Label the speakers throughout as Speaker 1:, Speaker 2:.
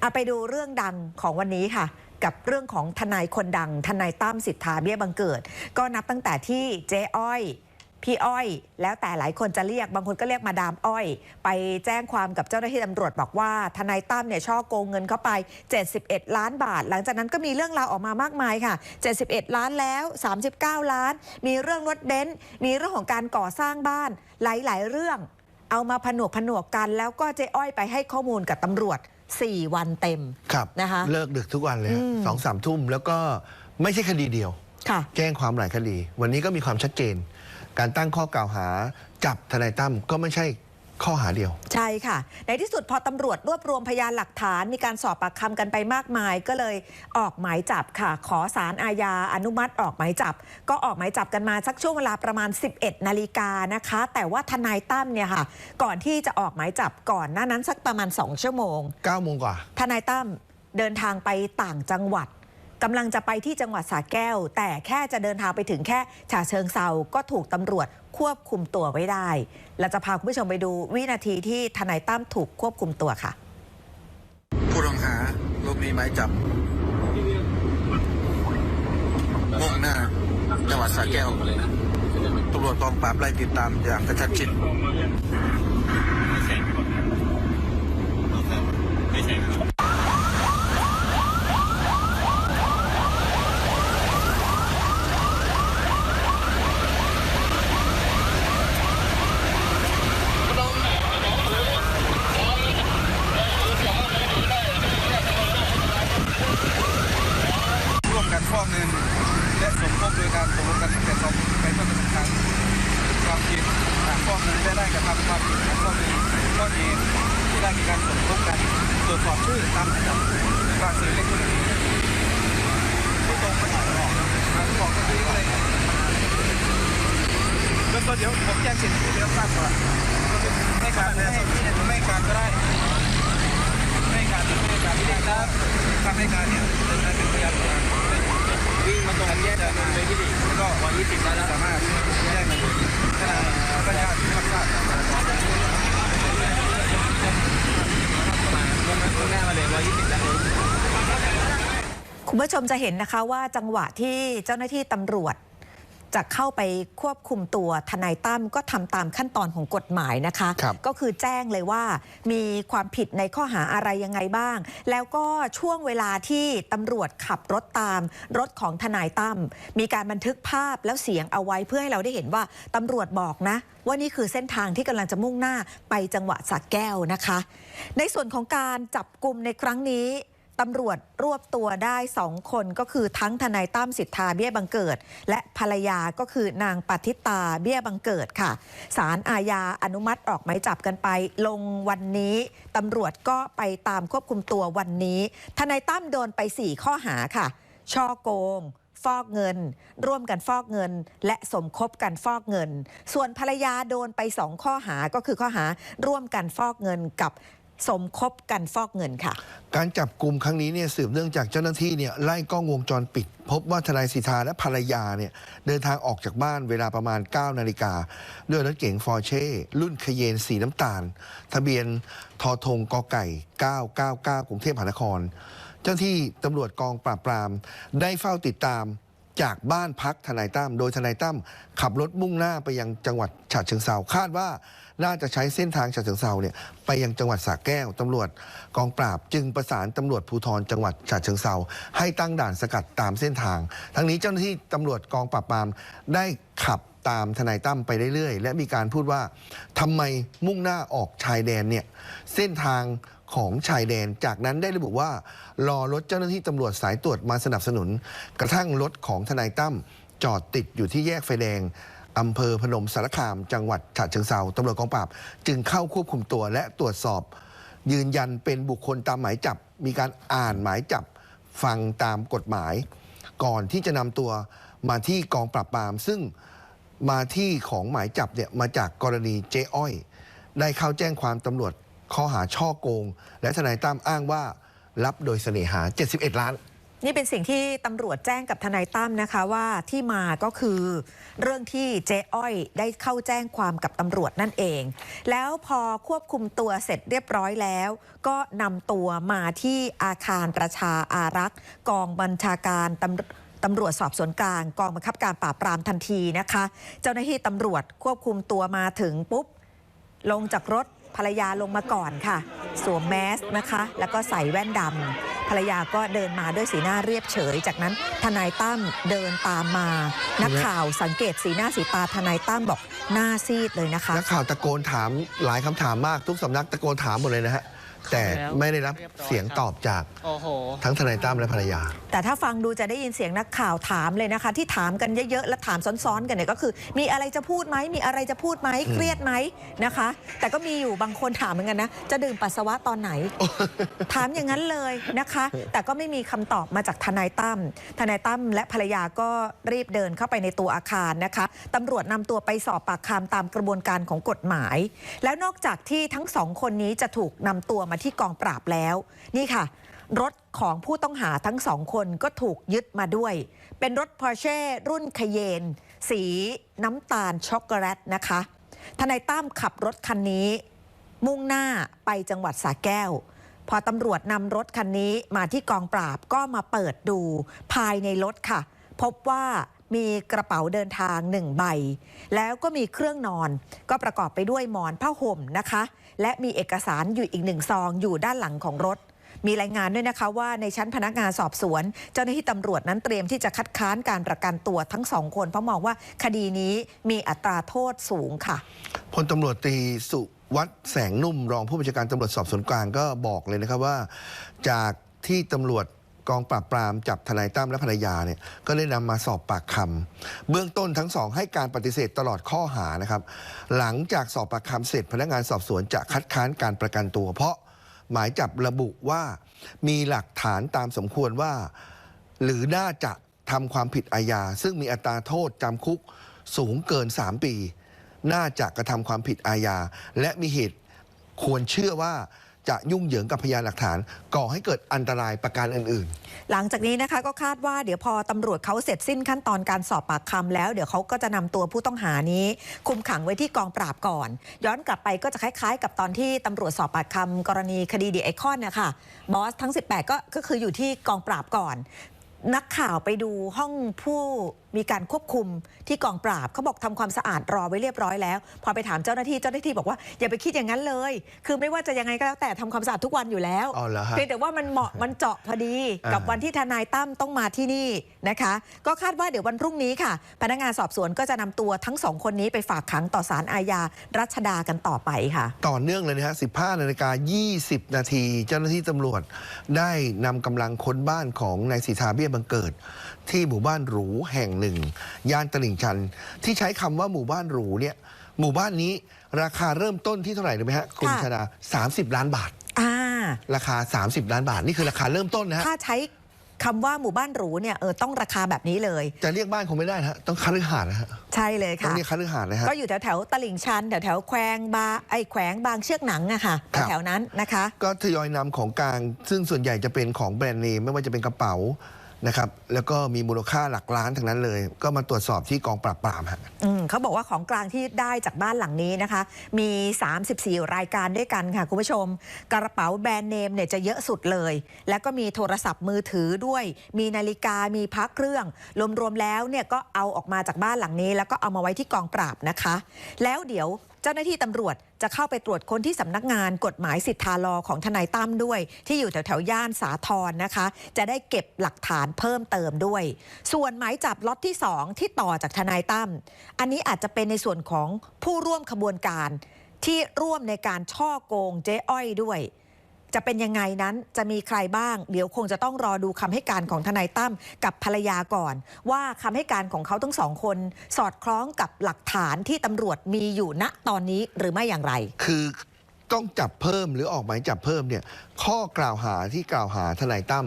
Speaker 1: เอาไปดูเรื่องดังของวันนี้ค่ะ กับเรื่องของทนายคนดัง ทนายตั้มสิทธาเบี้ยบังเกิด ก็นับตั้งแต่ที่เจ๊อ้อย พี่อ้อย แล้วแต่หลายคนจะเรียกบางคนก็เรียกมาดามอ้อย ไปแจ้งความกับเจ้าหน้าที่ตำรวจบอกว่า ทนายตั้มเนี่ยช่อโกงเงินเข้าไป 71 ล้านบาท หลังจากนั้นก็มีเรื่องราวออกมามากมายค่ะ 71 ล้านแล้ว 39 ล้าน มีเรื่องรถเบนซ์มีเรื่องของการก่อสร้างบ้านหลาย ๆ เรื่องเอามาผนวกผนวกกัน แล้วก็เจ๊อ้อยไปให้ข้อมูลกับตำรวจ 4 วันเต็ม
Speaker 2: ครับ
Speaker 1: นะคะ
Speaker 2: เลิกดึกทุกวันเลยฮะ
Speaker 1: อืม
Speaker 2: สองสามทุ่มแล้วก็ไม่ใช่คดีเดียว
Speaker 1: ค่ะ
Speaker 2: แจ้งความหลายคดี วันนี้ก็มีความชัดเจน การตั้งข้อกล่าวหาจับทนายตั้มก็ไม่ใช่ ข้อหาเดียว
Speaker 1: ใช่ค่ะ ในที่สุดพอตำรวจรวบรวมพยานหลักฐาน มีการสอบปากคำกันไปมากมาย ก็เลยออกหมายจับค่ะ ขอสารอาญาอนุมัติออกหมายจับ ก็ออกหมายจับกันมาสักช่วงเวลาประมาณ 11 นาฬิกานะคะ แต่ว่าทนายตั้มเนี่ยค่ะ ก่อนที่จะออกหมายจับก่อนหน้านั้นสักประมาณ 2 ชั่วโมง
Speaker 2: 9โมงกว่า
Speaker 1: ทนายตั้มเดินทางไปต่างจังหวัด กำลังจะไปที่จังหวัดสระแก้ว แต่แค่จะเดินทางไปถึงแค่ฉะเชิงเซาก็ถูกตำรวจควบคุมตัวไว้ได้เราจะพาคุณผู้ชมไปดูวินาทีที่ทนายตั้มถูกควบคุมตัวค่ะ
Speaker 3: ผู้ต้องหาหลบหนีหมายจับมุ่งหน้าจังหวัดสระแก้วตำรวจกองปราบไล่ติดตามอย่างกระชันชิดร่วมกันฟอกเงิน และสมคบโดยการตกลงกันตั้งแต่สองไปเมื่อเป็นครั้งความผิดฐานฟอกเงิ นได้ได้กระทำความผิดฐานฟอกเงินก็เองที่ได้มีการสมคบกันตรวจสอบชื่อตามหมายจับภาษีเล็กน้อยไม่ตรงไม่ออกทางบอกก็คืออะไรแล้วก็เดี๋ยวผมแจ้งสิทธิ์ที่ได้รับทราบก่อนไม่การไม่ไม่การก็ได้ไม่การหรือไม่การที่ได้ครับถ้าไม่การเนี่ยจะเป็นพยานหลักฐาน วิ่งมาตรงแยกเดินเลยที่ดีก็วันยี่สิบแล้วสามารถแจ้งมาขณะพยานที่รับทราบหน้ามาเลยวันยี่สิบแล้ว
Speaker 1: คุณผู้ชมจะเห็นนะคะว่าจังหวะที่เจ้าหน้าที่ตำรวจ จะเข้าไปควบคุมตัวทนายตั้มก็ทำตามขั้นตอนของกฎหมายนะคะ
Speaker 2: ครับ
Speaker 1: ก็คือแจ้งเลยว่ามีความผิดในข้อหาอะไรยังไงบ้าง แล้วก็ช่วงเวลาที่ตำรวจขับรถตามรถของทนายตั้มมีการบันทึกภาพแล้วเสียงเอาไว้เพื่อให้เราได้เห็นว่าตำรวจบอกนะ ว่านี่คือเส้นทางที่กำลังจะมุ่งหน้าไปจังหวัดสระแก้วนะคะ ในส่วนของการจับกลุ่มในครั้งนี้ ตำรวจรวบตัวได้สองคนก็คือทั้งทนายตั้มสิทธาเบี้ยบังเกิด และภรรยาก็คือนางปฏิตาเบี้ยบังเกิดค่ะศาลอาญาอนุมัติออกหมายจับกันไป ลงวันนี้ตำรวจก็ไปตามควบคุมตัววันนี้ ทนายตั้มโดนไป 4 ข้อหาค่ะ ช่อโกงฟอกเงิน ร่วมกันฟอกเงิน และสมคบกันฟอกเงิน ส่วนภรรยาโดนไปสองข้อหาก็คือข้อหาร่วมกันฟอกเงินกับ สมคบกันฟอกเงินค่ะ
Speaker 2: การจับกลุ่มครั้งนี้เนี่ยสืบเนื่องจากเจ้าหน้าที่เนี่ยไล่กล้องวงจรปิด พบว่าทนายสิทธาและภรรยาเนี่ยเดินทางออกจากบ้านเวลาประมาณ 9 นาฬิกาด้วยรถเก๋งฟอร์เช่ รุ่นคเยนสีน้ำตาล ทะเบียนทอทงกอไก่ 999 กรุงเทพมหานคร เจ้าหน้าที่ตำรวจกองปราบปราม ได้เฝ้าติดตามจากบ้านพักทนายตั้มโดยทนายตั้มขับรถมุ่งหน้าไปยังจังหวัดฉะเชิงเซาคาดว่า น่าจะใช้เส้นทางฉะเชิงเซาเนี่ยไปยังจังหวัดสระแก้วตำรวจกองปราบจึงประสานตำรวจภูธรจังหวัดฉะเชิงเซาให้ตั้งด่านสกัดตามเส้นทาง ทั้งนี้เจ้าหน้าที่ตำรวจกองปราบปรามได้ขับตามทนายตั้มไปเรื่อยๆ และมีการพูดว่าทำไมมุ่งหน้าออกชายแดนเนี่ยเส้นทางของชายแดน จากนั้นได้ระบุว่า รอรถเจ้าหน้าที่ตำรวจสายตรวจมาสนับสนุน กระทั่งรถของทนายตั้มจอดติดอยู่ที่แยกไฟแดง อำเภอพนมสารคาม จังหวัดฉะเชิงเซาตำรวจกองปราบ จึงเข้าควบคุมตัวและตรวจสอบ ยืนยันเป็นบุคคลตามหมายจับ มีการอ่านหมายจับ ฟังตามกฎหมาย ก่อนที่จะนำตัวมาที่กองปราบปราม ซึ่งมาที่ของหมายจับเนี่ยมาจากกรณีเจ๊อ้อย ได้เข้าแจ้งความตำรวจข้อหาช่อโกง และทนายตั้มอ้างว่ารับโดยเสน่หา 71 ล้าน
Speaker 1: นี่เป็นสิ่งที่ตำรวจแจ้งกับทนายตั้มนะคะว่าที่มาก็คือเรื่องที่เจ๊อ้อยได้เข้าแจ้งความกับตำรวจนั่นเอง แล้วพอควบคุมตัวเสร็จเรียบร้อยแล้ว ก็นำตัวมาที่อาคารประชาอารักษ์ กองบัญชาการตำตำรวจสอบสวนกลางกองบังคับการปราบปรามทันทีนะคะ เจ้าหน้าที่ตำรวจควบคุมตัวมาถึงปุ๊บ ลงจากรถ ภรรยาลงมาก่อนค่ะ สวมแมสนะคะ แล้วก็ใส่แว่นดำภรรยาก็เดินมาด้วยสีหน้าเรียบเฉย จากนั้นทนายตั้มเดินตามมา นักข่าวสังเกตสีหน้าสีตาทนายตั้มบอกหน้าซีดเลยนะคะ
Speaker 2: นักข่าวตะโกนถามหลายคำถามมากทุกสำนักตะโกนถามหมดเลยนะฮะ แต่ไม่ได้รับเสียงตอบจาก
Speaker 4: โอ้โห
Speaker 2: ทั้งทนายตั้มและภรรยา
Speaker 1: แต่ถ้าฟังดูจะได้ยินเสียงนักข่าวถามเลยนะคะ ที่ถามกันเยอะๆ และถามซ้อนๆ กันเนี่ยก็คือ มีอะไรจะพูดไหมมีอะไรจะพูดไหมเครียดไหมนะคะ แต่ก็มีอยู่บางคนถามเหมือนกันนะ จะดื่มปัสสาวะตอนไหน ถามอย่างนั้นเลยนะคะ แต่ก็ไม่มีคำตอบมาจากทนายตั้มทนายตั้มและภรรยาก็รีบเดินเข้าไปในตัวอาคารนะคะตำรวจนำตัวไปสอบปากคำตามกระบวนการของกฎหมาย แล้วนอกจากที่ทั้งสองคนนี้จะถูกนำตัวมาที่กองปราบแล้ว นี่ค่ะ รถของผู้ต้องหาทั้งสองคนก็ถูกยึดมาด้วย เป็นรถ Porsche รุ่นคเยน สีน้ำตาลช็อกโกแลตนะคะทนายตั้มขับรถคันนี้ มุ่งหน้าไปจังหวัดสระแก้ว พอตำรวจนำรถคันนี้มาที่กองปราบก็มาเปิดดูภายในรถค่ะ พบว่ามีกระเป๋าเดินทางหนึ่งใบ แล้วก็มีเครื่องนอน ก็ประกอบไปด้วยหมอนผ้าห่มนะคะ และมีเอกสารอยู่อีกหนึ่งซองอยู่ด้านหลังของรถ มีรายงานด้วยนะคะว่าในชั้นพนักงานสอบสวน เจ้าหน้าที่ตำรวจนั้นเตรียมที่จะคัดค้านการประกันตัวทั้งสองคนเพราะมองว่าคดีนี้มีอัตราโทษสูงค่ะ
Speaker 2: พลตำรวจตรีสุวัฒน์แสงนุ่มรองผู้บัญชาการตำรวจสอบสวนกลางก็บอกเลยนะครับว่า จากที่ตำรวจ กองปราบปรามจับทนายตั้มและภรรยาเนี่ยก็ได้นำมาสอบปากคำเบื้องต้นทั้งสองให้การปฏิเสธตลอดข้อหานะครับ หลังจากสอบปากคำเสร็จพนักงานสอบสวนจะคัดค้านการประกันตัว เพราะหมายจับระบุว่ามีหลักฐานตามสมควรว่า หรือน่าจะทำความผิดอาญาซึ่งมีอัตราโทษจำคุกสูงเกิน 3 ปี น่าจะกระทำความผิดอาญาและมีเหตุควรเชื่อว่า จะยุ่งเหยิงกับพยานหลักฐาน ก่อให้เกิดอันตรายประการอื่น
Speaker 1: หลังจากนี้นะคะก็คาดว่าเดี๋ยวพอตำรวจเขาเสร็จสิ้นขั้นตอนการสอบปากคำแล้ว เดี๋ยวเขาก็จะนำตัวผู้ต้องหานี้ คุมขังไว้ที่กองปราบก่อน ย้อนกลับไปก็จะคล้ายๆ กับตอนที่ตำรวจสอบปากคำกรณีคดีดีไอคอนนะคะบอสทั้ง 18 ก็ก็คืออยู่ที่กองปราบก่อน นักข่าวไปดูห้องผู้ มีการควบคุมที่กองปราบเขาบอกทำความสะอาดรอไว้เรียบร้อยแล้ว พอไปถามเจ้าหน้าที่เจ้าหน้าที่บอกว่าอย่าไปคิดอย่างนั้นเลย คือไม่ว่าจะยังไงก็แล้วแต่ทำความสะอาดทุกวันอยู่แล้ว
Speaker 2: อ๋อเหรอฮะ
Speaker 1: เพียงแต่ว่ามันเหมาะมันเจาะพอดี กับ
Speaker 2: อ่า
Speaker 1: วันที่ทนายตั้มต้องมาที่นี่นะคะ ก็คาดว่าเดี๋ยววันพรุ่งนี้ค่ะ พนักงานสอบสวนก็จะนำตัวทั้งสองคนนี้ไปฝากขังต่อศาลอาญารัชดากันต่อไปค่ะ
Speaker 2: ๆต่อเนื่องเลยนะฮะ 15 นาฬิกา 20 นาที เจ้าหน้าที่ตำรวจได้นำกำลังค้นบ้านของนายสีทาเบี้ยบังเกิดที่หมู่บ้านหรูแห่งหนึ่ง ย่านตลิ่งชัน ที่ใช้คำว่าหมู่บ้านหรูเนี่ยหมู่บ้านนี้ราคาเริ่มต้นที่เท่าไหร่รู้ไหมฮะคุณ
Speaker 1: ค่ะ
Speaker 2: ชดา30 ล้านบาท
Speaker 1: อ่า
Speaker 2: ราคา 30 ล้านบาท นี่คือราคาเริ่มต้นนะฮะ
Speaker 1: ถ้าใช้คำว่าหมู่บ้านหรูเนี่ยเออต้องราคาแบบนี้เลย
Speaker 2: จะเรียกบ้านคงไม่ได้นะฮะต้องคฤหาสน์นะฮะ
Speaker 1: ใช่เลย
Speaker 2: ต้อง
Speaker 1: ค่ะ
Speaker 2: เรียกคฤหาสน์นะฮะ
Speaker 1: ก็อยู่แถวแถวๆตลิ่งชันแถวแถวๆแควงบาไอ้แขวงบางเชือกหนังอะค่ะ
Speaker 2: ครับ
Speaker 1: แถวๆนั้นนะคะ
Speaker 2: ก็ทยอยนำของกลาง ซึ่งส่วนใหญ่จะเป็นของแบรนด์เนมไม่ว่าจะเป็นกระเป๋า นะครับแล้วก็มีมูลค่าหลักล้านทั้งนั้นเลย ก็มาตรวจสอบที่กองปราบปรามฮะ
Speaker 1: อืมเขาบอกว่าของกลางที่ได้จากบ้านหลังนี้นะคะ มี 34 รายการด้วยกันค่ะคุณผู้ชม กระเป๋าแบรนด์เนมเนี่ยจะเยอะสุดเลย แล้วก็มีโทรศัพท์มือถือด้วย มีนาฬิกามีพักเครื่อง รวมๆแล้วเนี่ยก็เอาออกมาจากบ้านหลังนี้ แล้วก็เอามาไว้ที่กองปราบนะคะ แล้วเดี๋ยว เจ้าหน้าที่ตำรวจจะเข้าไปตรวจค้นที่สำนักงานกฎหมายสิทธาลอของทนายตั้มด้วย ที่อยู่แถวแถวย่านสาทรนะคะ จะได้เก็บหลักฐานเพิ่มเติมด้วย ส่วนหมายจับล็อตที่ 2 ที่ต่อจากทนายตั้มอันนี้อาจจะเป็นในส่วนของผู้ร่วมขบวนการ ที่ร่วมในการช่อโกงเจ๊อ้อยด้วย จะเป็นยังไงนั้นจะมีใครบ้าง เดี๋ยวคงจะต้องรอดูคำให้การของทนายตั้มกับภรรยาก่อน ว่าคำให้การของเขาทั้งสองคน สอดคล้องกับหลักฐานที่ตำรวจมีอยู่ณตอนนี้หรือไม่อย่างไร
Speaker 2: คือต้องจับเพิ่มหรือออกหมายจับเพิ่มเนี่ยข้อกล่าวหาที่กล่าวหาทนายตั้ม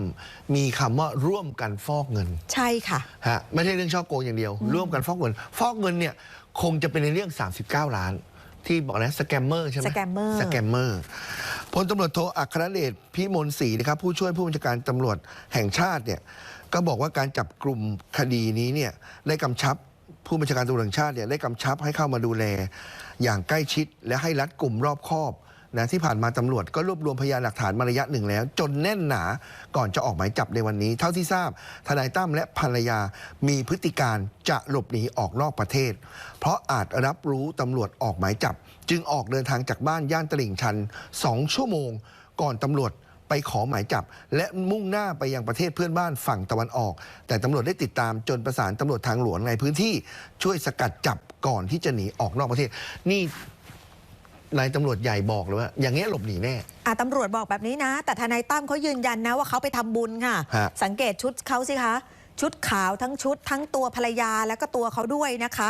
Speaker 2: มีคำว่าร่วมกันฟอกเงิน
Speaker 1: ใช่ค่ะ
Speaker 2: ฮะไม่ใช่เรื่องช่อโกงอย่างเดียว ร่วมกันฟอกเงิน ฟอกเงินเนี่ยคงจะเป็นในเรื่อง 39 ล้าน ที่บอกนะสแกมเมอร์ใช่ไหม
Speaker 1: Scammer
Speaker 2: สแกมเมอร์พพลตำรวจโทอัครเดชพิมลศรีนะครับ ผู้ช่วยผู้บัญชาการตำรวจแห่งชาติเนี่ยก็บอกว่าการจับกลุ่มคดีนี้เนี่ยได้กำชับผู้บัญชาการตำรวจแห่งชาติเนี่ยได้กำชับให้เข้ามาดูแล อย่างใกล้ชิดและให้รัดกลุ่มรอบคอบ นะที่ผ่านมาตำรวจก็รวบรวมพยานหลักฐานมาระยะหนึ่งแล้ว จนแน่นหนาก่อนจะออกหมายจับในวันนี้ เท่าที่ทราบทนายตั้มและภรรยามีพฤติการจะหลบหนีออกนอกประเทศ เพราะอาจรับรู้ตำรวจออกหมายจับ จึงออกเดินทางจากบ้านย่านตลิ่งชัน2ชั่วโมง ก่อนตำรวจไปขอหมายจับ และมุ่งหน้าไปยังประเทศเพื่อนบ้านฝั่งตะวันออก แต่ตำรวจได้ติดตามจนประสานตำรวจทางหลวงในพื้นที่ช่วยสกัดจับก่อนที่จะหนีออกนอกประเทศ นี่ นายตำรวจใหญ่บอกเลยว่าอย่างเงี้ยหลบหนีแน่
Speaker 1: อะตำรวจบอกแบบนี้นะ แต่ทนายตั้มเขายืนยันนะว่าเขาไปทำบุญค่ะ
Speaker 2: ฮะ
Speaker 1: สังเกตชุดเขาสิคะ ชุดขาวทั้งชุด ทั้งตัวภรรยาแล้วก็ตัวเขาด้วยนะคะ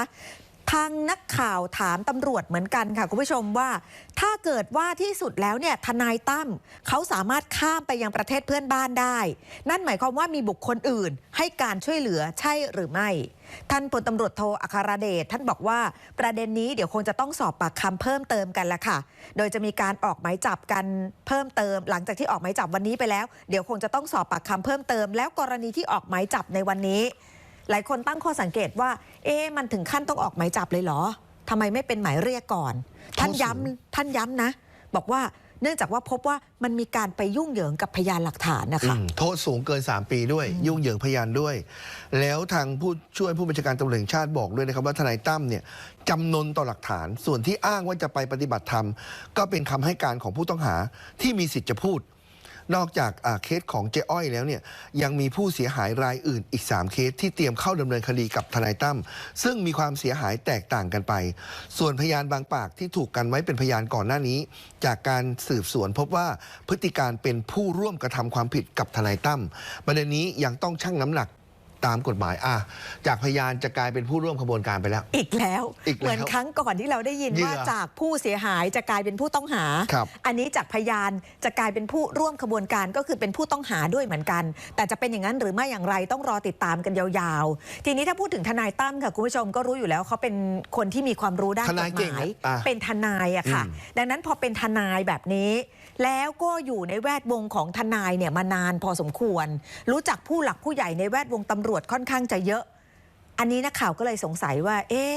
Speaker 1: ทางนักข่าวถามตำรวจเหมือนกันค่ะ คุณผู้ชมว่า ถ้าเกิดว่าที่สุดแล้วเนี่ยทนายตั้มเขาสามารถข้ามไปยังประเทศเพื่อนบ้านได้ นั่นหมายความว่ามีบุคคลอื่นให้การช่วยเหลือใช่หรือไม่ ท่านพลตำรวจโทอัครเดชท่านบอกว่าประเด็นนี้เดี๋ยวคงจะต้องสอบปากคำเพิ่มเติมกันละค่ะ โดยจะมีการออกหมายจับกันเพิ่มเติม หลังจากที่ออกหมายจับวันนี้ไปแล้ว เดี๋ยวคงจะต้องสอบปากคำเพิ่มเติม แล้วกรณีที่ออกหมายจับในวันนี้ หลายคนตั้งข้อสังเกตว่า เอ๊ะมันถึงขั้นต้องออกหมายจับเลยเหรอทำไมไม่เป็นหมายเรียกก่อน ท่านย้ำท่านย้ำนะ บอกว่า เนื่องจากว่าพบว่ามันมีการไปยุ่งเหยิงกับพยานหลักฐานนะคะ
Speaker 2: อืมโทษสูงเกิน 3 ปีด้วย ยุ่งเหยิงพยานด้วย แล้วทางผู้ช่วยผู้บัญชาการตำรวจแห่งชาติบอกด้วยนะครับว่าทนายตั้มเนี่ยจำนนต่อหลักฐาน ส่วนที่อ้างว่าจะไปปฏิบัติธรรม ก็เป็นคำให้การของผู้ต้องหาที่มีสิทธิ์จะพูด นอกจากเคสของเจ๊อ้อยแล้วเนี่ยยังมีผู้เสียหายรายอื่นอีก 3 เคสที่เตรียมเข้าดำเนินคดีกับทนายตั้มซึ่งมีความเสียหายแตกต่างกันไป ส่วนพยานบางปากที่ถูกกันไว้เป็นพยานก่อนหน้านี้ จากการสืบสวนพบว่าพฤติการเป็นผู้ร่วมกระทำความผิดกับทนายตั้มประเด็นนี้ยังต้องชั่งน้ำหนัก ตามกฎหมายอะจากพยานจะกลายเป็นผู้ร่วมขบวนการไปแล้ว
Speaker 1: อีกแล้ว
Speaker 2: อีกแล้ว
Speaker 1: เหมือนครั้งก่อนที่เราได้ยิน
Speaker 2: เหยื่อ
Speaker 1: ว่าจากผู้เสียหายจะกลายเป็นผู้ต้องหา
Speaker 2: ครับ
Speaker 1: อันนี้จากพยานจะกลายเป็นผู้ร่วมขบวนการก็คือเป็นผู้ต้องหาด้วยเหมือนกัน แต่จะเป็นอย่างนั้นหรือไม่อย่างไรต้องรอติดตามกันยาวๆ ทีนี้ถ้าพูดถึงทนายตั้มค่ะคุณผู้ชมก็รู้อยู่แล้วเขาเป็นคนที่มีความรู้ด้าน
Speaker 2: ท
Speaker 1: ก
Speaker 2: นาย
Speaker 1: ฎ
Speaker 2: เก่
Speaker 1: ห
Speaker 2: ง
Speaker 1: มาย
Speaker 2: อะ
Speaker 1: เป็นทนายอะค่ะ
Speaker 2: อืม
Speaker 1: ดังนั้นพอเป็นทนายแบบนี้ แล้วก็อยู่ในแวดวงของทนายเนี่ยมานานพอสมควร รู้จักผู้หลักผู้ใหญ่ในแวดวงตำรวจค่อนข้างจะเยอะ อันนี้นักข่าวก็เลยสงสัยว่า เอ๊ะ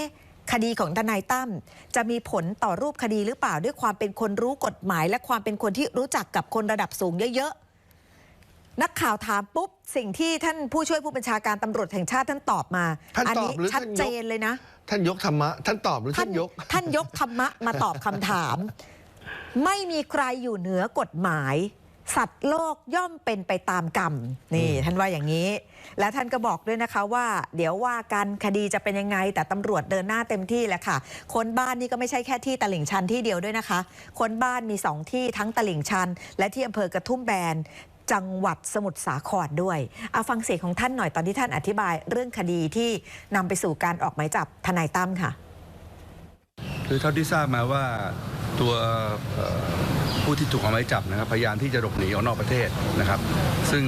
Speaker 1: คดีของทนายตั้มจะมีผลต่อรูปคดีหรือเปล่าด้วยความเป็นคนรู้กฎหมาย และความเป็นคนที่รู้จักกับคนระดับสูงเยอะๆนักข่าวถามปุ๊บ สิ่งที่ท่านผู้ช่วยผู้บัญชาการตำรวจแห่งชาติท่านตอบมา
Speaker 2: ท่าน
Speaker 1: อั
Speaker 2: ตอบ
Speaker 1: นี้
Speaker 2: หรือ
Speaker 1: ชัด
Speaker 2: ท่านยก
Speaker 1: เจนเลยนะ
Speaker 2: ท่านยกธรรมะ ท่านตอบหรือท่านยก
Speaker 1: ท่านยกธรรมะมาตอบคำถาม ไม่มีใครอยู่เหนือกฎหมาย สัตว์โลกย่อมเป็นไปตามกรรม นี่ ท่านว่าอย่างนี้ และท่านก็บอกด้วยนะคะว่า เดี๋ยวว่ากันคดีจะเป็นยังไง แต่ตำรวจเดินหน้าเต็มที่แหละค่ะ คนบ้านนี่ก็ไม่ใช่แค่ที่ตลิ่งชันที่เดียวด้วยนะคะ คนบ้านมีสองที่ทั้งตลิ่งชัน และที่อำเภอกระทุ่มแบนจังหวัดสมุทรสาครด้วย เอาฟังเสียงของท่านหน่อยตอนที่ท่านอธิบายเรื่องคดีที่นำไปสู่การออกหมายจับทนายตั้มค่ะ
Speaker 4: คือเท่าที่ทราบมาว่า ตัวผู้ที่ถูกออกหมายจับนะครับพยายามที่จะหลบหนีออกนอกประเทศนะครับ ซึ่ง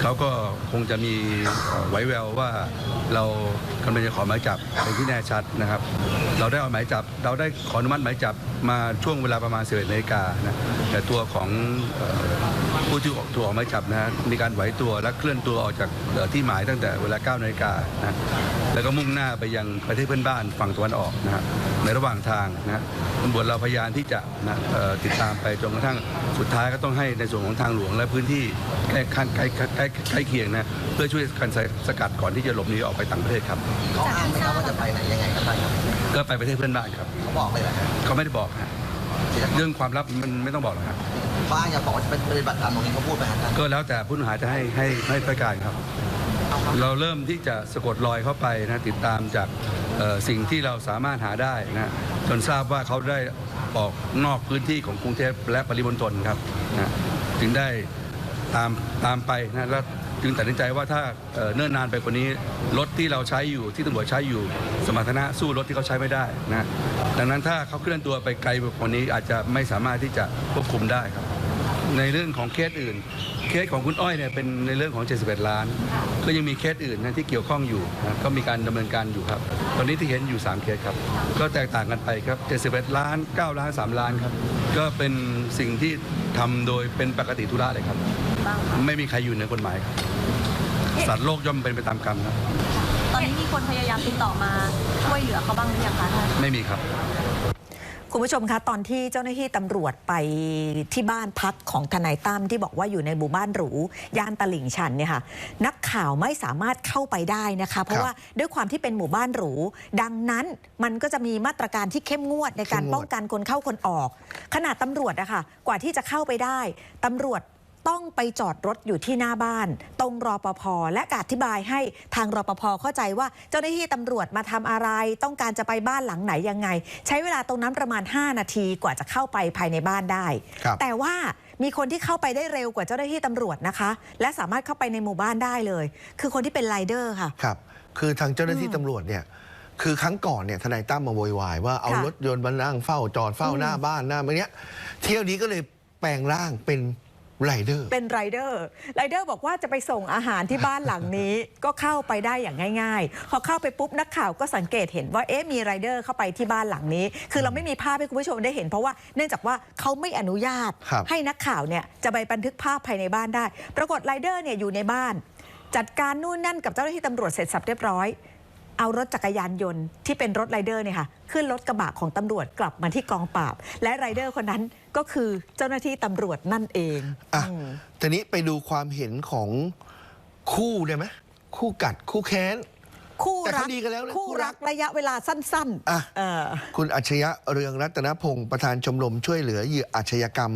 Speaker 4: เขาก็คงจะมีไว้แววว่าเรากำลังจะขอหมายจับเป็นที่แน่ชัดนะครับ เราได้เอาหมายจับ เราได้ขออนุมัติหมายจับมาช่วงเวลาประมาณ11นาฬิกานะแต่ตัวของ ผู้ที่ถูกออกหมายจับนะฮะมีการไหวตัวและเคลื่อนตัวออกจากเอ่อที่หมายตั้งแต่เวลา9นาฬิกานะแล้วก็มุ่งหน้าไปยังประเทศเพื่อนบ้านฝั่งตะวันออกนะฮะในระหว่างทางนะตำรวจเราพยายามที่จะนะเอ่อติดตามไปจนกระทั่งสุดท้ายก็ต้องให้ในส่วนของทางหลวงและพื้นที่ใกล้ข้างใกล้ใกล้ใกล้ใกล้เคียงนะเพื่อช่วยกันสกัดก่อนที่จะหลบหนีออกไปต่างประเทศครับ
Speaker 5: เขาอ้างไหมครับว่าจะไปไหนยังไงครับท่านครับ
Speaker 4: ก็ไปประเทศเพื่อนบ้านครับ
Speaker 5: เขาบอกเลยเหรอครับ
Speaker 4: เขาไม่ได้บอกฮะเรื่องความลับมันไม่ต้องบอกหรอกครับ
Speaker 5: เขาอ้างอย่าบอกว่าจะเป็นปฏิบัติธรรมตรงนี้เขาพูดไปครับท่าน
Speaker 4: ก็แล้วแต่ผู้ต้องหาจะให้ให้ให้ประการครับ เราเริ่มที่จะสะกดรอยเข้าไปนะติดตามจากเอ่อสิ่งที่เราสามารถหาได้นะจนทราบว่าเขาได้ออกนอกพื้นที่ของกรุงเทพและปริมณฑลครับนะจึงได้ตามตามไปนะแล้วจึงตัดสินใจว่าถ้าเอ่อเนิ่นนานไปกว่านี้รถที่เราใช้อยู่ที่ตำรวจใช้อยู่ สมรรถนะสู้รถที่เขาใช้ไม่ได้นะดังนั้นถ้าเขาเคลื่อนตัวไปไกลกว่านี้อาจจะไม่สามารถที่จะควบคุมได้ครับ ในเรื่องของเคสอื่น เคสของคุณอ้อยเนี่ยเป็นในเรื่องของ 71 ล้าน ก็ยังมีเคสอื่นนะที่เกี่ยวข้องอยู่นะก็มีการดำเนินการอยู่ครับ ตอนนี้ที่เห็นอยู่ 3 เคสครับ ก็แตกต่างกันไปครับ 71 ล้าน 9 ล้าน 3 ล้านครับ ก็เป็นสิ่งที่ทำโดยเป็นปกติธุระเลยครับ ไม่มีใครอยู่เหนือกฎหมายครับ สัตว์โลกย่อมเป็นไปตามกรรมครับ
Speaker 6: ตอนนี้มีคนพยายามติดต่อมาช่วยเหลือเขาบ้างหรือยังคะท่าน
Speaker 4: ไม่มีครับ
Speaker 1: คุณผู้ชมคะตอนที่เจ้าหน้าที่ตำรวจไปที่บ้านพักของทนายตั้มที่บอกว่าอยู่ในหมู่บ้านหรูย่านตลิ่งชันเนี่ยค่ะนักข่าวไม่สามารถเข้าไปได้นะคะ เพราะว่าด้วยความที่เป็นหมู่บ้านหรู ดังนั้นมันก็จะมีมาตรการที่เข้มงวดในการ
Speaker 2: เข้มงวด
Speaker 1: ป้องกันคนเข้าคนออก ขนาดตำรวจอะค่ะกว่าที่จะเข้าไปได้ตำรวจ ต้องไปจอดรถอยู่ที่หน้าบ้าน ตรงรอปภและอธิบายให้ทางรปภเข้าใจว่าเจ้าหน้าที่ตำรวจมาทำอะไร ต้องการจะไปบ้านหลังไหนยังไง ใช้เวลาตรงนั้นประมาณ 5 นาทีกว่าจะเข้าไปภายในบ้านได้
Speaker 2: ครับ
Speaker 1: แต่ว่ามีคนที่เข้าไปได้เร็วกว่าเจ้าหน้าที่ตำรวจนะคะ และสามารถเข้าไปในหมู่บ้านได้เลย คือคนที่เป็นไรเดอร์ค่ะ
Speaker 2: ครับคือทางเจ้าหน้าที่ตำรวจเนี่ยคือครั้งก่อนเนี่ยทนายตั้มมาโวยวายว่าเอา
Speaker 1: ค่ะ
Speaker 2: รถยนต์มานั่งเฝ้าจอดเฝ้าหน้าบ้านหน้าเนี้ย เที่ยวนี้ก็เลยแปลงร่างเป็น ไรเดอร์
Speaker 1: เป็นไรเดอร์ไรเดอร์บอกว่าจะไปส่งอาหารที่บ้านหลังนี้ ก็เข้าไปได้อย่างง่าย ๆ พอเข้าไปปุ๊บนักข่าวก็สังเกตเห็นว่าเอ๊ะมีไรเดอร์เข้าไปที่บ้านหลังนี้ คือเราไม่มีภาพให้คุณผู้ชมได้เห็น เพราะว่าเนื่องจากว่าเขาไม่อนุญาต
Speaker 2: ครับ
Speaker 1: ให้นักข่าวเนี่ยจะไปบันทึกภาพภายในบ้านได้ ปรากฏไรเดอร์เนี่ยอยู่ในบ้าน จัดการนู่นนั่นกับเจ้าหน้าที่ตำรวจเสร็จสับเรียบร้อย เอารถจักรยานยนต์ที่เป็นรถไรเดอร์เนี่ยค่ะขึ้นรถกระบะของตำรวจกลับมาที่กองปราบ และไรเดอร์คนนั้นก็คือเจ้าหน้าที่ตำรวจนั่นเอง
Speaker 2: อะ
Speaker 1: อืม
Speaker 2: ทีนี้ไปดูความเห็นของคู่ได้ไหมคู่กัดคู่แค้น
Speaker 1: คู่
Speaker 2: แต่
Speaker 1: รั
Speaker 2: เขาดีกันแล้วนะ
Speaker 1: คู่
Speaker 2: คู่รั
Speaker 1: รั
Speaker 2: ก
Speaker 1: กระยะเวลาสั้น
Speaker 2: อะ
Speaker 1: ๆเออ
Speaker 2: คุณอัจฉริยะเรืองรัตนพงศ์ประธานชมรมช่วยเหลือเหยื่ออาชญากรรม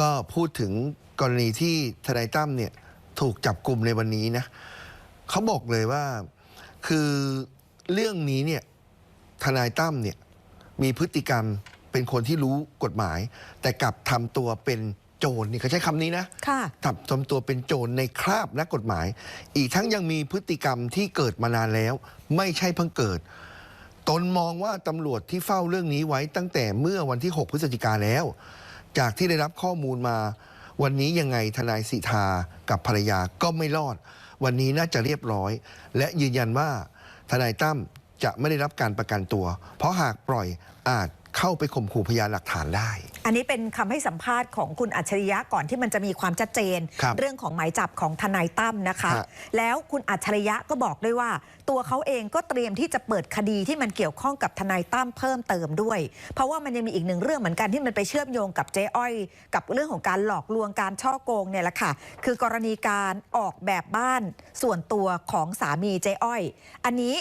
Speaker 2: ก็พูดถึงกรณีที่ทนายตั้มเนี่ยถูกจับกลุ่มในวันนี้นะเขาบอกเลยว่า คือเรื่องนี้เนี่ยทนายตั้มเนี่ยมีพฤติกรรมเป็นคนที่รู้กฎหมาย แต่กลับทำตัวเป็นโจรนี่เขาใช้คำนี้นะ
Speaker 1: ค่ะ
Speaker 2: ทำทำตัวเป็นโจรในคราบนักกฎหมาย อีกทั้งยังมีพฤติกรรมที่เกิดมานานแล้ว ไม่ใช่เพิ่งเกิด ตนมองว่าตำรวจที่เฝ้าเรื่องนี้ไว้ตั้งแต่เมื่อวันที่ 6 พฤศจิกาแล้ว จากที่ได้รับข้อมูลมา วันนี้ยังไงทนายสิทธากับภรรยาก็ไม่รอด วันนี้น่าจะเรียบร้อย และยืนยันว่าทนายตั้มจะไม่ได้รับการประกันตัว เพราะหากปล่อยอาจเข้าไปข่มขู่พยานหลักฐานได้
Speaker 1: อันนี้เป็นคำให้สัมภาษณ์ของคุณอัจฉริยะก่อนที่มันจะมีความชัดเจน
Speaker 2: ครับ
Speaker 1: เรื่องของหมายจับของทนายตั้มนะคะ
Speaker 2: ฮะ
Speaker 1: แล้วคุณอัจฉริยะก็บอกด้วยว่า ตัวเขาเองก็เตรียมที่จะเปิดคดีที่มันเกี่ยวข้องกับทนายตั้มเพิ่มเติมด้วย เพราะว่ามันยังมีอีกหนึ่งเรื่องเหมือนกันที่มันไปเชื่อมโยงกับเจ๊อ้อย กับเรื่องของการหลอกลวงการช่อโกงเนี่ยแหละค่ะ คือกรณีการออกแบบบ้านส่วนตัวของสามีเจ๊อ้อย อันนี้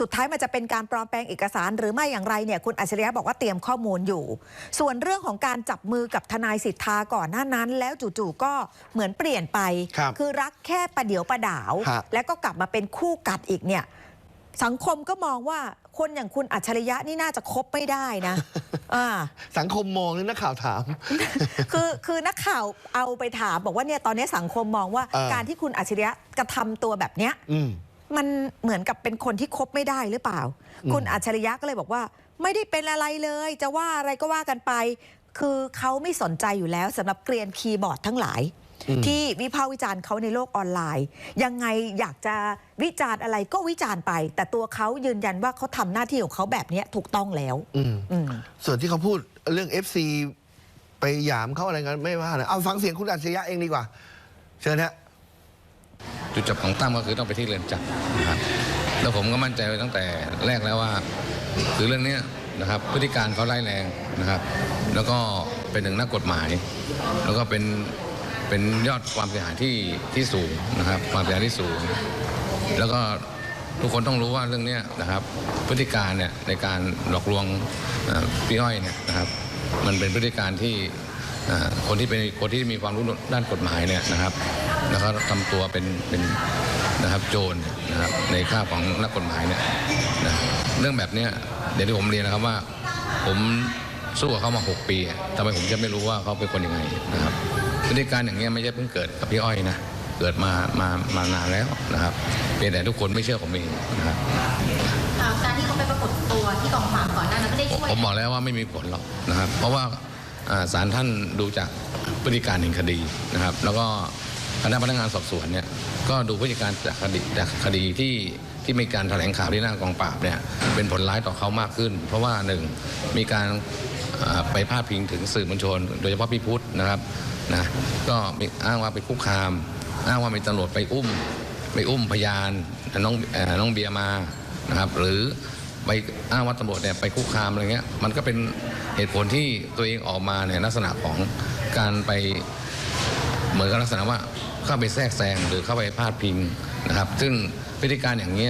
Speaker 1: สุดท้ายมันจะเป็นการปลอมแปลงเอกสารหรือไม่อย่างไรเนี่ยคุณอัจฉริยะบอกว่าเตรียมข้อมูลอยู่ ส่วนเรื่องของการจับมือกับทนายสิทธาก่อนหน้านั้น แล้วจู่ๆก็เหมือนเปลี่ยนไป
Speaker 2: ครับ
Speaker 1: อรักแค่ประเดี๋ยวประดาว
Speaker 2: ฮะ
Speaker 1: แล้วก็กลับมาเป็นคู่กัดอีกเนี่ยสังคมก็มองว่าคนอย่างคุณอัจฉริยะนี่น่าจะคบไม่ได้นะอ่า
Speaker 2: สังคมมองหรือนักข่าวถาม
Speaker 1: คือคือนักข่าวเอาไปถาม บอกว่าเนี่ยตอนนี้สังคมมองว่า
Speaker 2: เออ
Speaker 1: การที่คุณอัจฉริยะกระทำตัวแบบเนี้ย
Speaker 2: อื ม
Speaker 1: มันเหมือนกับเป็นคนที่คบไม่ได้หรือเปล่า
Speaker 2: อืม
Speaker 1: คุณอัจฉริยะก็เลยบอกว่า ไม่ได้เป็นอะไรเลย จะว่าอะไรก็ว่ากันไป คือเขาไม่สนใจอยู่แล้วสำหรับเกรียนคีย์บอร์ดทั้งหลาย ที่วิพากษ์วิจารณ์เขาในโลกออนไลน์ ยังไงอยากจะวิจารณ์อะไรก็วิจารณ์ไป แต่ตัวเขายืนยันว่าเขาทำหน้าที่ของเขาแบบเนี้ยถูกต้องแล้ว
Speaker 2: อืม
Speaker 1: อืม
Speaker 2: ส่วนที่เขาพูดเรื่อง FC ไปหยามเขาอะไรกันไม่ว่านะเอาฟังเสียงคุณอัจฉริยะเองดีกว่า เชิญฮะ
Speaker 7: จุดจบของตั้มก็คือต้องไปที่เรือนจำนะครับแล้วผมก็มั่นใจไว้ตั้งแต่แรกแล้วว่า คือเรื่องนี้นะครับพฤติการเขาร้ายแรงนะครับ แล้วก็เป็นหนึ่งนักกฎหมาย แล้วก็เป็นเป็นยอดความเสียหายที่ที่สูงนะครับ ความเสียหายที่สูง แล้วก็ทุกคนต้องรู้ว่าเรื่องนี้นะครับ พฤติการเนี่ยในการหลอกลวงพี่อ้อยเนี่ยนะครับ มันเป็นพฤติการที่คนที่เป็นคนที่มีความรู้ด้านกฎหมายเนี่ยนะครับ แล้วก็ทำตัวเป็นเป็นนะครับโจรนะครับในค่าบของนักกฎหมายเนี่ยนะเรื่องแบบเนี้ยเดี๋ยวที่ผมเรียนนะครับว่า ผมสู้กับเขามา 6 ปีอะทำไมผมจะไม่รู้ว่าเขาเป็นคนยังไงนะครับพฤติการอย่างเงี้ยไม่ใช่เพิ่งเกิดกับพี่อ้อยนะเกิดมามามานานแล้วนะครับเพียงแต่ทุกคนไม่เชื่อผมเองนะครับ
Speaker 6: อ่าการที่เขาไปปรากฏตัวที่กองปราบก่อนหน้านั้นไม่ได้ช่วย
Speaker 7: ผมบอกแล้วว่าไม่มีผลหรอกนะครับ เพราะว่าอ่าศาลท่านดูจากพฤติการแห่งคดีนะครับ แล้วก็ คณะพนักงานสอบสวนเนี่ยก็ดูพฤติการจากคดีจากคดีที่ที่มีการแถลงข่าวที่หน้ากองปราบเนี่ยเป็นผลร้ายต่อเขามากขึ้น เพราะว่าหนึ่งมีการไปพาดพิงถึงสื่อมวลชน โดยเฉพาะพี่พุทธนะครับนะก็มีอ้างว่าไปคุกคาม อ้างว่ามีตำรวจไปอุ้ม ไปอุ้มพยานน้องน้องเบียร์มานะครับ หรือไปอ้างว่าตำรวจเนี่ยไปคุกคามอะไรเงี้ยมันก็เป็นเหตุผลที่ตัวเองออกมาในลักษณะของการไปเหมือนกับลักษณะว่า เข้าไปแทรกแซงหรือเข้าไปพาดพิงนะครับ ซึ่งพฤติการอย่างนี้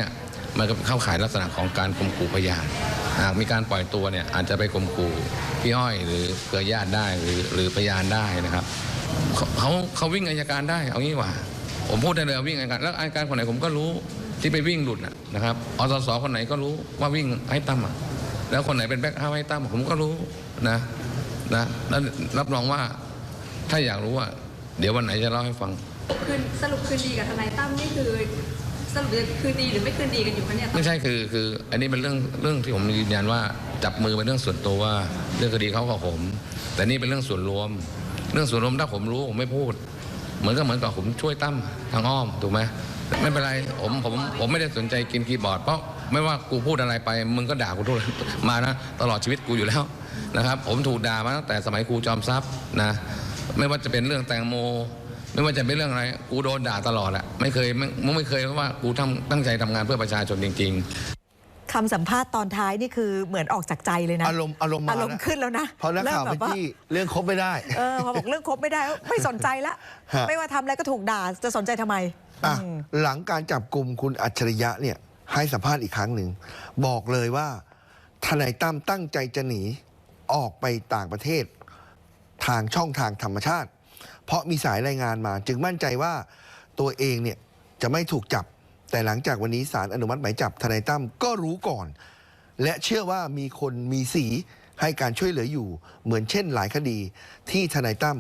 Speaker 7: มันก็เข้าข่ายลักษณะของการข่มขู่พยานหากมีการปล่อยตัวเนี่ยอาจจะไปข่มขู่พี่อ้อยหรือเครือญาติได้หรือหรือพยานได้นะครับเขาเขาวิ่งอัยการได้เอางี้ว่า ผมพูดได้เลยวิ่งอัยการแล้วอัยการคนไหนผมก็รู้ที่ไปวิ่งหลุดนะนะครับอสสคนไหนก็รู้ว่าวิ่งให้ตั้มแล้วคนไหนเป็นแบ็คอัพให้ตั้มผมก็รู้นะนะแล้วรับรองว่าถ้าอยากรู้ว่า เดี๋ยววันไหนจะเล่าให้ฟัง
Speaker 6: คืนสรุปคืนดีกับทนายตั้มนี่คือสรุปคืนดีหรือไม่คืนดีกันอยู่คะเนี่ย
Speaker 7: ไม่ใช่คือคือ อันนี้เป็นเรื่องเรื่องที่ผมยืนยันว่าจับมือเป็นเรื่องส่วนตัวว่า เรื่องคดีเขากับผม แต่นี่เป็นเรื่องส่วนรวม เรื่องส่วนรวมถ้าผมรู้ผมไม่พูด เหมือนกับเหมือนกับผมช่วยตั้มทางอ้อมถูกไหมไม่เป็นไรผมผมผมไม่ได้สนใจกินคีย์บอร์ดเพราะไม่ว่ากูพูดอะไรไป มึงก็ด่ากูทุกมานะตลอดชีวิตกูอยู่แล้วนะครับ ผมถูกด่ามาตั้งแต่สมัยครูจอมทรัพย์นะไม่ว่าจะเป็นเรื่องแตงโม ไม่ว่าจะเป็นเรื่องอะไร กูโดนด่าตลอดอะไม่เคยไม่มึงไม่เคยเพราะว่ากูทำตั้งใจทำงานเพื่อประชาชนจริง ๆ
Speaker 1: คำสัมภาษณ์ตอนท้ายนี่คือเหมือนออกจากใจเลยนะ
Speaker 2: อารมณ์อารมณ์มา
Speaker 1: อารมณ์
Speaker 2: แล้ว
Speaker 1: ขึ้นแล้วนะ
Speaker 2: เพราะนักข่าว
Speaker 1: เริ่
Speaker 2: ไป
Speaker 1: มแบบว่า
Speaker 2: ที่เรื่องคบไม่ได้
Speaker 1: เออพอบอกเรื่องคบไม่ได้ไม่สนใจละ
Speaker 2: ฮะ
Speaker 1: ไม่ว่าทำอะไรก็ถูกด่าจะสนใจทำไม
Speaker 2: อะ
Speaker 1: อืม
Speaker 2: หลังการจับกลุ่มคุณอัจฉริยะเนี่ยให้สัมภาษณ์อีกครั้งหนึ่ง บอกเลยว่าทนายตั้มตั้งใจจะหนีออกไปต่างประเทศ ทางช่องทางธรรมชาติ เพราะมีสายรายงานมา จึงมั่นใจว่าตัวเองเนี่ยจะไม่ถูกจับ แต่หลังจากวันนี้ศาลอนุมัติหมายจับทนายตั้มก็รู้ก่อน และเชื่อว่ามีคนมีสีให้การช่วยเหลืออยู่ เหมือนเช่นหลายคดีที่ทนายตั้ม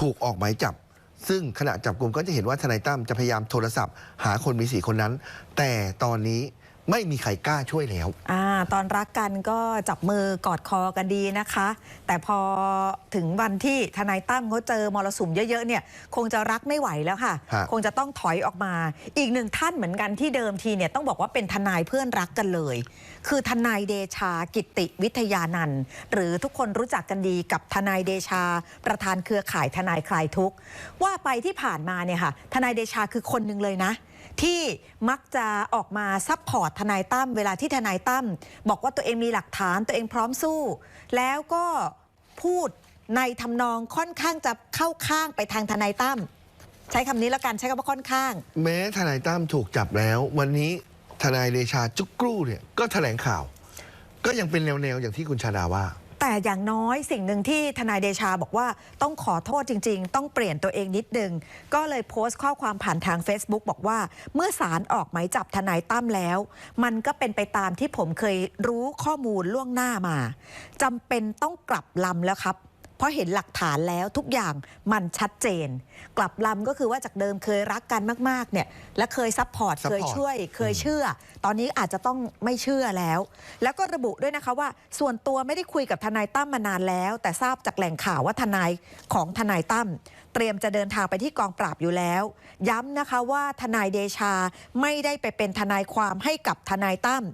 Speaker 2: ถูกออกหมายจับ ซึ่งขณะจับกลุ่มก็จะเห็นว่าทนายตั้มจะพยายามโทรศัพท์ หาคนมีสีคนนั้น แต่ตอนนี้ ไม่มีใครกล้าช่วยแล้ว
Speaker 1: อ่าตอนรักกันก็จับมือกอดคอกันดีนะคะ แต่พอถึงวันที่ทนายตั้มเขาเจอมรสุมเยอะๆเนี่ยคงจะรักไม่ไหวแล้วค่ะ
Speaker 2: ฮะ
Speaker 1: คงจะต้องถอยออกมา อีกหนึ่งท่านเหมือนกันที่เดิมทีเนี่ยต้องบอกว่าเป็นทนายเพื่อนรักกันเลย คือทนายเดชากิติวิทยานันท์หรือทุกคนรู้จักกันดีกับทนายเดชา ประธานเครือข่ายทนายคลายทุกข์ว่าไปที่ผ่านมาเนี่ยค่ะทนายเดชาคือคนหนึ่งเลยนะ ที่มักจะออกมาซัพพอร์ตทนายตั้มเวลาที่ทนายตั้มบอกว่าตัวเองมีหลักฐานตัวเองพร้อมสู้ แล้วก็พูดในทำนองค่อนข้างจะเข้าข้างไปทางทนายตั้มใช้คำนี้แล้วกันใช้คำว่าค่อนข้าง
Speaker 2: แม้ทนายตั้มถูกจับแล้ว วันนี้ทนายเดชาจุกกรูเนี่ยก็แถลงข่าว ก็ยังเป็นแนวๆอย่างที่คุณชาดาว่า
Speaker 1: แต่อย่างน้อยสิ่งหนึ่งที่ทนายเดชาบอกว่าต้องขอโทษจริง ๆ ต้องเปลี่ยนตัวเองนิดนึง ก็เลยโพสต์ข้อความผ่านทาง Facebook บอกว่า เมื่อศาลออกหมายจับทนายตั้มแล้ว มันก็เป็นไปตามที่ผมเคยรู้ข้อมูลล่วงหน้ามาจำเป็นต้องกลับลำแล้วครับ เพราะเห็นหลักฐานแล้วทุกอย่างมันชัดเจน กลับลำก็คือว่าจากเดิมเคยรักกันมากๆเนี่ยและเคยซัพพอร์ต
Speaker 2: ซัพพอร์ต
Speaker 1: เคยช่วย เคยเชื่อ ตอนนี้อาจจะต้องไม่เชื่อแล้ว แล้วก็ระบุด้วยนะคะว่า ส่วนตัวไม่ได้คุยกับทนายตั้มมานานแล้ว แต่ทราบจากแหล่งข่าวว่าทนายของทนายตั้มเตรียมจะเดินทางไปที่กองปราบอยู่แล้ว ย้ำนะคะว่าทนายเดชาไม่ได้ไปเป็นทนายความให้กับทนายตั้ม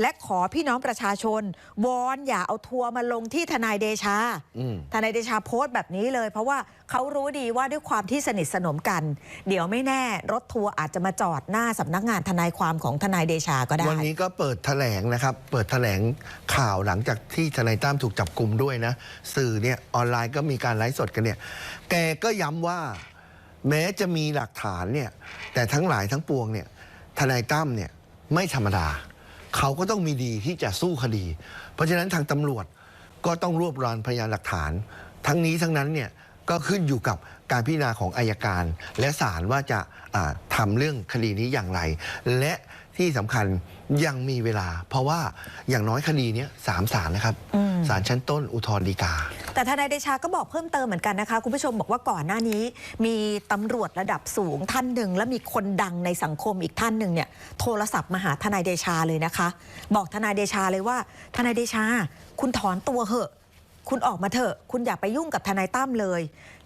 Speaker 1: และขอพี่น้องประชาชน วอนอย่าเอาทัวร์มาลงที่ทนายเดชา
Speaker 2: อืม
Speaker 1: ทนายเดชาโพสต์แบบนี้เลย เพราะว่าเขารู้ดีว่าด้วยความที่สนิทสนมกัน เดี๋ยวไม่แน่รถทัวร์อาจจะมาจอดหน้าสำนักงานทนายความของทนายเดชาก็ได้
Speaker 2: วันนี้ก็เปิดแถลงนะครับ เปิดแถลงข่าวหลังจากที่ทนายตั้มถูกจับกลุ่มด้วยนะ สื่อเนี่ยออนไลน์ก็มีการไลฟ์สดกันเนี่ย แกก็ย้ำว่า แม้จะมีหลักฐานเนี่ยแต่ทั้งหลายทั้งปวงเนี่ยทนายตั้มเนี่ยไม่ธรรมดา เขาก็ต้องมีดีที่จะสู้คดี เพราะฉะนั้นทางตำรวจก็ต้องรวบรวมพยานหลักฐาน ทั้งนี้ทั้งนั้นเนี่ยก็ขึ้นอยู่กับการพิจารณาของอายการ และศาลว่าจะอ่าทำเรื่องคดีนี้อย่างไร และที่สำคัญยังมีเวลา เพราะว่าอย่างน้อยคดีเนี้ยสามศาลนะครับ
Speaker 1: อืม
Speaker 2: ศาลชั้นต้นอุทธรณ์ฎีกา
Speaker 1: แต่ทนายเดชาก็บอกเพิ่มเติมเหมือนกันนะคะ คุณผู้ชมบอกว่าก่อนหน้านี้ มีตำรวจระดับสูงท่านหนึ่ง และมีคนดังในสังคมอีกท่านหนึ่งเนี่ยโทรศัพท์มาหาทนายเดชาเลยนะคะ บอกทนายเดชาเลยว่า ทนายเดชา คุณถอนตัวเหอะ คุณออกมาเถอะ คุณอย่าไปยุ่งกับทนายตั้มเลย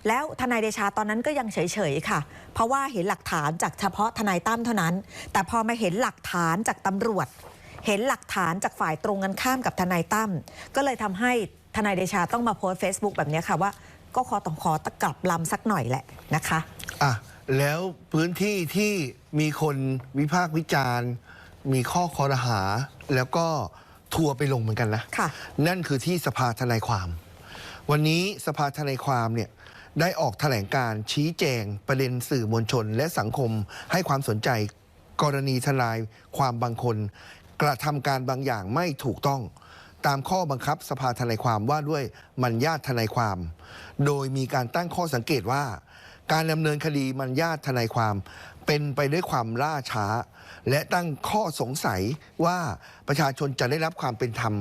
Speaker 1: แล้วทนายเดชาตอนนั้นก็ยังเฉยๆค่ะ เพราะว่าเห็นหลักฐานจากเฉพาะทนายตั้มเท่านั้น แต่พอมาเห็นหลักฐานจากตำรวจเห็นหลักฐานจากฝ่ายตรงกันข้ามกับทนายตั้มก็เลยทำให้ ทนายเดชาต้องมาโพสต์ Facebook แบบนี้ค่ะว่า ก็ขอต้องขอตะกลับลำสักหน่อยแหละนะคะ
Speaker 2: อะแล้วพื้นที่ที่มีคนวิพากษ์วิจารณ์ มีข้อคอรหา แล้วก็ทัวร์ไปลงเหมือนกันนะ
Speaker 1: ค่ะ
Speaker 2: นั่นคือที่สภาทนายความ วันนี้สภาทนายความเนี่ยได้ออกแถลงการณ์ชี้แจงประเด็นสื่อมวลชน และสังคมให้ความสนใจกรณีทนายความบางคน กระทำการบางอย่างไม่ถูกต้อง ตามข้อบังคับสภาทนายความว่าด้วยมัญญาตทนายความ โดยมีการตั้งข้อสังเกตว่า การดำเนินคดีมัญญาตทนายความ เป็นไปด้วยความล่าช้า และตั้งข้อสงสัยว่าประชาชนจะได้รับความเป็นธรรม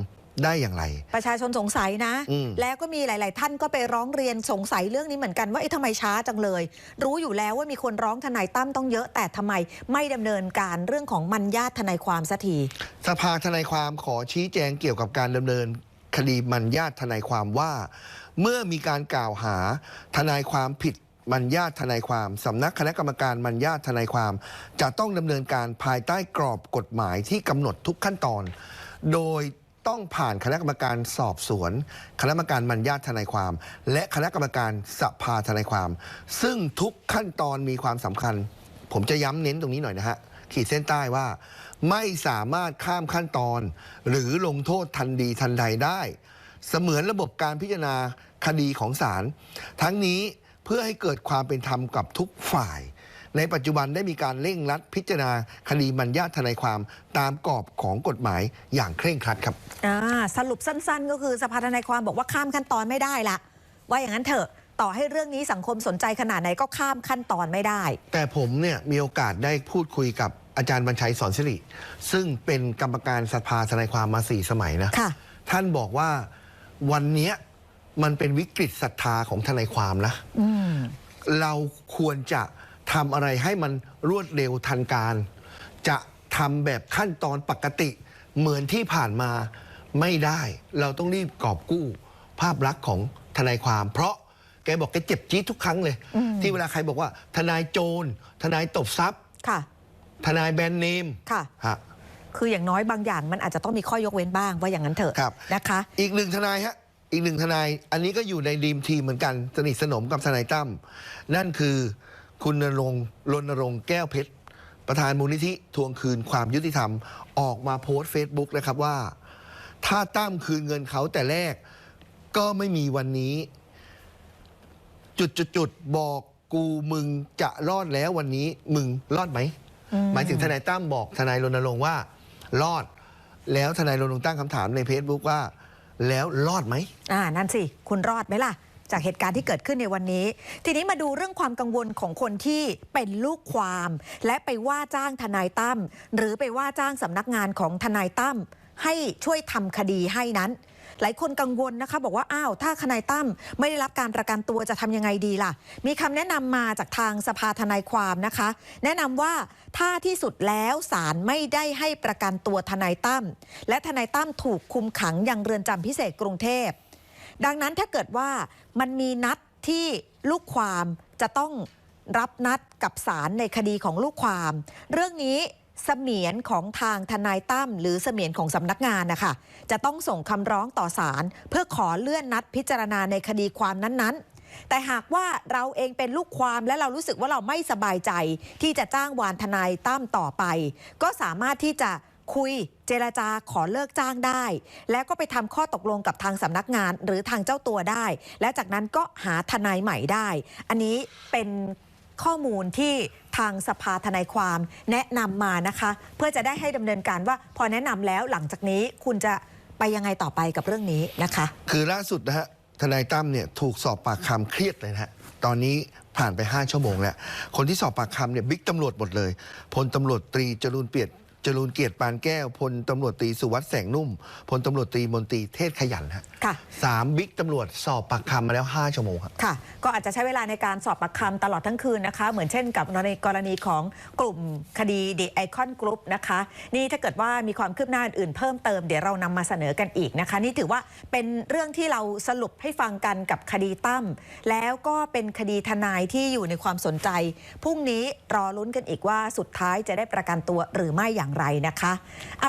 Speaker 2: ได้อย่างไร
Speaker 1: ประชาชนสงสัยนะ
Speaker 2: อืม
Speaker 1: แล้วก็มีหลาย ๆ ท่านก็ไปร้องเรียนสงสัยเรื่องนี้เหมือนกันว่าเอ๊ะทำไมช้าจังเลย รู้อยู่แล้วว่ามีคนร้องทนายตั้มต้องเยอะ แต่ทำไมไม่ดำเนินการเรื่องของมันญาติทนายความสักที
Speaker 2: สภาทนายความขอชี้แจงเกี่ยวกับการดำเนินคดีมัญญาตทนายความว่า เมื่อมีการกล่าวหาทนายความผิดมัญญาตทนายความสำนักคณะกรรมการมัญญาตทนายความ จะต้องดำเนินการภายใต้กรอบกฎหมายที่กำหนดทุกขั้นตอน โดย ต้องผ่านคณะกรรมการสอบสวน คณะกรรมการมัญญาตทนายความ และคณะกรรมการสภาทนายความ ซึ่งทุกขั้นตอนมีความสำคัญ ผมจะย้ำเน้นตรงนี้หน่อยนะฮะ ขีดเส้นใต้ว่า ไม่สามารถข้ามขั้นตอน หรือลงโทษทันดีทันใดได้ เสมือนระบบการพิจารณาคดีของศาลทั้งนี้เพื่อให้เกิดความเป็นธรรมกับทุกฝ่าย ในปัจจุบันได้มีการเร่งรัดพิจารณาคดีมัญญาตทนายความตามกรอบของกฎหมายอย่างเคร่งครัดครับ
Speaker 1: อ่าสรุปสั้น ๆ ก็คือสภาทนายความบอกว่าข้ามขั้นตอนไม่ได้ละว่าอย่างนั้นเถอะต่อให้เรื่องนี้สังคมสนใจขนาดไหนก็ข้ามขั้นตอนไม่ได้
Speaker 2: แต่ผมเนี่ยมีโอกาสได้พูดคุยกับอาจารย์บรรชัยสอนสิริซึ่งเป็นกรรมการสภาทนายความมาสี่สมัยนะ
Speaker 1: ค่ะ
Speaker 2: ท่านบอกว่าวันเนี้ยมันเป็นวิกฤตศรัทธาของทนายความนะ
Speaker 1: อืม
Speaker 2: เราควรจะ ทำอะไรให้มันรวดเร็วทันการ จะทำแบบขั้นตอนปกติเหมือนที่ผ่านมาไม่ได้ เราต้องรีบกอบกู้ ภาพลักษณ์ของทนายความ เพราะแกบอกแกเจ็บจี๊ดทุกครั้งเลย
Speaker 1: อืม
Speaker 2: ที่เวลาใครบอกว่า ทนายโจรทนายตบทรัพย์
Speaker 1: ค่ะ
Speaker 2: ทนายแบรนด์เนม
Speaker 1: ค่ะ
Speaker 2: ฮะ
Speaker 1: คืออย่างน้อยบางอย่างมันอาจจะต้องมีข้อยกเว้นบ้างว่าอย่างนั้นเถอะ
Speaker 2: ครับ
Speaker 1: นะคะ
Speaker 2: อีกหนึ่งทนายฮะอีกหนึ่งทนาย อันนี้ก็อยู่ในดีมทีมเหมือนกันสนิทสนมกับทนายตั้มนั่นคือ คุณณรงค์รณรงค์แก้วเพชร ประธานมูลนิธิทวงคืนความยุติธรรม ออกมาโพสต์เฟซบุ๊กนะครับว่า ถ้าตั้มคืนเงินเขาแต่แรก ก็ไม่มีวันนี้ จุดจุดจุดๆๆบอกกูมึงจะรอดแล้ววันนี้มึงรอดไหม
Speaker 1: อืม
Speaker 2: หมายถึงทนายตั้มบอกทนายรณรงค์ว่า รอด แล้วทนายรณรงค์ตั้งคำถามในเฟซบุ๊กว่า แล้วรอดไหม
Speaker 1: อ่า นั่นสิ คุณรอดไหมล่ะ จากเหตุการณ์ที่เกิดขึ้นในวันนี้ ทีนี้มาดูเรื่องความกังวลของคนที่เป็นลูกความ และไปว่าจ้างทนายตั้มหรือไปว่าจ้างสำนักงานของทนายตั้มให้ช่วยทำคดีให้นั้น หลายคนกังวลนะคะ บอกว่าอ้าวถ้าทนายตั้มไม่ได้รับการประกันตัวจะทำยังไงดีล่ะ มีคำแนะนำมาจากทางสภาทนายความนะคะ แนะนำว่าถ้าที่สุดแล้วศาลไม่ได้ให้ประกันตัวทนายตั้มและทนายตั้มถูกคุมขังยังเรือนจำพิเศษกรุงเทพ ดังนั้นถ้าเกิดว่ามันมีนัดที่ลูกความจะต้องรับนัดกับศาลในคดีของลูกความ เรื่องนี้เสมียนของทางทนายตั้มหรือเสมียนของสำนักงานนะคะจะต้องส่งคำร้องต่อศาลเพื่อขอเลื่อนนัดพิจารณาในคดีความนั้นๆ แต่หากว่าเราเองเป็นลูกความและเรารู้สึกว่าเราไม่สบายใจ ที่จะจ้างวานทนายตั้มต่อไป ก็สามารถที่จะ คุยเจรจาขอเลิกจ้างได้ แล้วก็ไปทำข้อตกลงกับทางสำนักงานหรือทางเจ้าตัวได้ และจากนั้นก็หาทนายใหม่ได้ อันนี้เป็นข้อมูลที่ทางสภาทนายความแนะนำมานะคะ เพื่อจะได้ให้ดำเนินการว่า พอแนะนำแล้วหลังจากนี้คุณจะไปยังไงต่อไปกับเรื่องนี้นะคะ
Speaker 2: คือล่าสุดนะฮะทนายตั้มเนี่ยถูกสอบปากคำเครียดเลยนะฮะตอนนี้ผ่านไป 5 ชั่วโมงแล้ว คนที่สอบปากคำเนี่ยบิ๊กตำรวจหมดเลยพลตำรวจตรีจรูนเปียด จจรูนเกียรติปานแก้วพลตำรวจตรีสุวัสด์แสงนุ่มพลตำรวจตรีมนตรีเทศขยันฮะ
Speaker 1: ค่ะ
Speaker 2: สามบิ๊กตำรวจสอบปากคำมาแล้ว 5 ชั่วโมงครับ
Speaker 1: ค่ะ ก็อาจจะใช้เวลาในการสอบปากคำตลอดทั้งคืนนะคะ เหมือนเช่นกับในกรณีของกลุ่มคดี The Icon Group นะคะ นี่ถ้าเกิดว่ามีความคืบหน้าอื่นๆเพิ่มเติมเดี๋ยวเรานำมาเสนอกันอีกนะคะ นี่ถือว่าเป็นเรื่องที่เราสรุปให้ฟังกันกับคดีตั้ม แล้วก็เป็นคดีทนายที่อยู่ในความสนใจ พรุ่งนี้รอลุ้นกันอีกว่าสุดท้ายจะได้ประกันตัวหรือไม่อย่างไรนะคะ